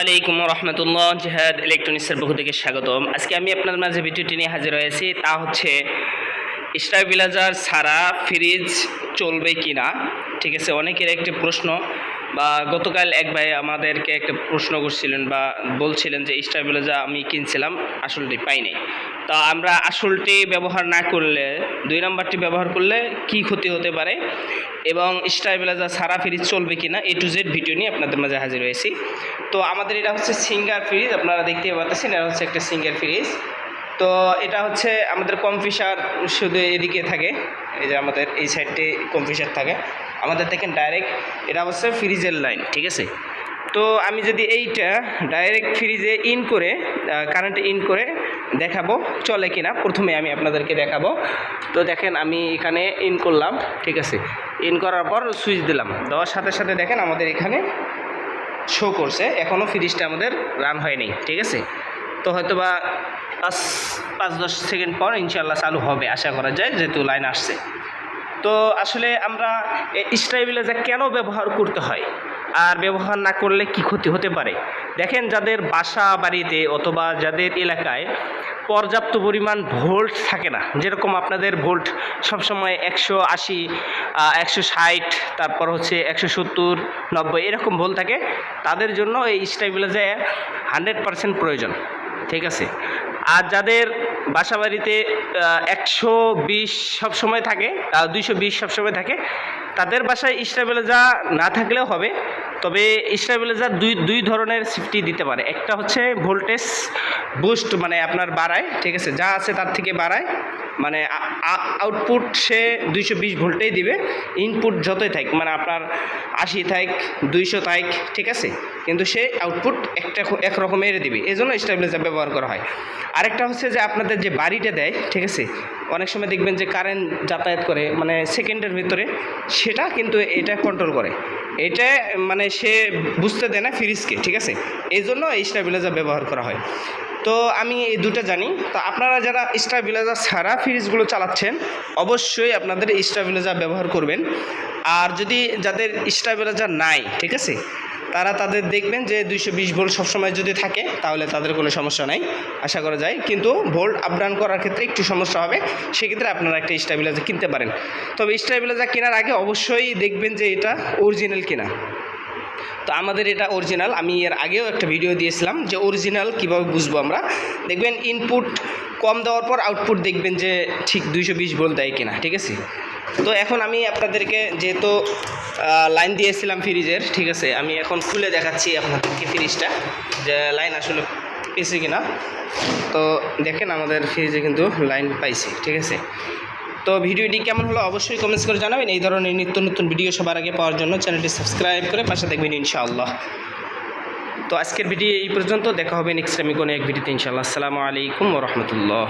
আলাইকুম রহমতুল্লাহ জেহাদ ইলেকট্রনিক্সের পক্ষ থেকে স্বাগতম। আজকে আমি আপনার মাঝে ভিডিওটি নিয়ে হাজির হয়েছি, তা হচ্ছে স্টাবিলাইজার ছাড়া ফ্রিজ চলবে কি না ঠিক আছে, অনেকের একটি প্রশ্ন বা গতকাল এক ভাই আমাদেরকে একটা প্রশ্ন করছিলেন বা বলছিলেন যে স্টাবিলাইজার আমি কিনছিলাম, আসলটি পাইনি। তা আমরা আসলটি ব্যবহার না করলে, দুই নাম্বারটি ব্যবহার করলে কি ক্ষতি হতে পারে এবং স্টাবিলাইজার সারা ফ্রিজ চলবে কি না এ টু জেড ভিডিও নিয়ে আপনাদের মাঝে হাজির হয়েছি। তো আমাদের এটা হচ্ছে সিঙ্গার ফ্রিজ, আপনারা দেখতে পাচ্ছেন এটা হচ্ছে একটা সিঙ্গার ফ্রিজ। তো এটা হচ্ছে আমাদের কম্পিউটার শুধু এদিকে থাকে। এই যে আমাদের এই সাইডটি কম্পিউটার থাকে। আমাদের দেখেন ডাইরেক্ট এটা হচ্ছে ফ্রিজের লাইন ঠিক আছে? তো আমি যদি এইটা ডাইরেক্ট ফ্রিজে ইন করে কারেন্ট ইন করে দেখাবো, চলে কিনা, প্রথমে আমি আপনাদেরকে দেখাবো। তো দেখেন আমি এখানে ইন করলাম, ঠিক আছে? ইন করার পর সুইচ দিলাম। দেওয়ার সাথে সাথে দেখেন আমাদের এখানে শো করছে। এখনও ফ্রিজটা আমাদের রান হয়নি, ঠিক আছে? তো হয়তো বা পাঁচ পাঁচ, দশ সেকেন্ড পর ইনশাল্লাহ চালু হবে, আশা করা যায়, যেহেতু লাইন আসছে। তো আসলে আমরা স্টাইবিলাইজার কেন ব্যবহার করতে হয়, আর ব্যবহার না করলে কি ক্ষতি হতে পারে? দেখেন যাদের বাসা বাড়িতে অথবা যাদের এলাকায় পর্যাপ্ত পরিমাণ ভোল্ট থাকে না, যেরকম আপনাদের ভোল্ট সবসময় একশো আশি একশো ষাট, তারপর হচ্ছে একশো সত্তর, নব্বই, এরকম ভোল্ট থাকে, তাদের জন্য এই স্টাইবিলাইজার হান্ড্রেড পারসেন্ট প্রয়োজন। ঠিক আছে? আর যাদের বাসা বাড়িতে একশো বিশ সবসময় থাকে দুইশো বিশ সবসময় থাকে, তাদের বাসায় স্টেবিলাইজার না থাকলেও হবে। তবে স্টেবিলাইজার দুই দুই ধরনের সিফটি দিতে পারে। একটা হচ্ছে ভোল্টেজ বুস্ট মানে আপনার বাড়ায়, ঠিক আছে? যা আছে তার থেকে বাড়ায় মানে আউটপুট সে দুইশো বিশ ভোল্টেই দিবে ইনপুট যতই থাক মানে আপনার আশি থাক, দুইশো থাক, ঠিক আছে? কিন্তু সে আউটপুট একটা এক রকমের দিবে। এই জন্য স্টেবিলাইজার ব্যবহার করা হয়। আরেকটা হচ্ছে যে আপনাদের যে বাড়িটা দেয়, ঠিক আছে? অনেক সময় দেখবেন যে কারেন্ট যাতায়াত করে মানে সেকেন্ডের ভিতরে, সেটা কিন্তু এটা কন্ট্রোল করে। এটা মানে সে বুঝতে দেয় না ফ্রিজকে, ঠিক আছে? এই জন্য এই স্টেবিলাইজার ব্যবহার করা হয়। তো আমি এই দুটো জানি। তো আপনারা যারা স্টাবিলাইজার ছাড়া ফ্রিজগুলো চালাচ্ছেন, অবশ্যই আপনাদের স্টাবিলাইজার ব্যবহার করবেন। আর যদি যাদের স্টাবিলাইজার নাই, ঠিক আছে? তারা তাদের দেখবেন যে দুইশো বিশ ভোল্ট সবসময় যদি থাকে, তাহলে তাদের কোনো সমস্যা নাই। আশা করা যায়। কিন্তু ভোল্ট আপ ডাউন করার ক্ষেত্রে একটু সমস্যা হবে। সেক্ষেত্রে আপনারা একটা স্টাবিলাইজার কিনতে পারেন। তবে স্টাবিলাইজার কেনার আগে অবশ্যই দেখবেন যে এটা অরিজিনাল কিনা। তো আমাদের এটা অরিজিনাল আমি এর আগেও একটা ভিডিও দিয়েছিলাম যে অরিজিনাল কীভাবে বুঝব আমরা। দেখবেন ইনপুট কম দেওয়ার পর আউটপুট দেখবেন যে ঠিক দুইশো বিশ ভোল্ট দেয় কিনা, ঠিক আছে? তো এখন আমি আপনাদেরকে যেহেতু লাইন দিয়েছিলাম ফ্রিজের, ঠিক আছে? আমি এখন খুলে দেখাচ্ছি আপনাদেরকে ফ্রিজটা যে লাইন আসলে পেয়েছে কিনা। তো দেখেন আমাদের ফ্রিজে কিন্তু লাইন পাইছি, ঠিক আছে? তো ভিডিওটি কেমন হলো অবশ্যই কমেন্টস করে জানাবেন। এই ধরনের নিত্য নতুন ভিডিও সবার আগে পাওয়ার জন্য চ্যানেলটি সাবস্ক্রাইব করে পাশে দেখবেন ইনশাআল্লাহ। তো আজকের ভিডিও এই পর্যন্ত। দেখা হবে নেক্সট আমি কোনো এক ভিডিওতে ইনশাআল্লাহ। আসসালামু আলাইকুম রহমতুল্লাহ।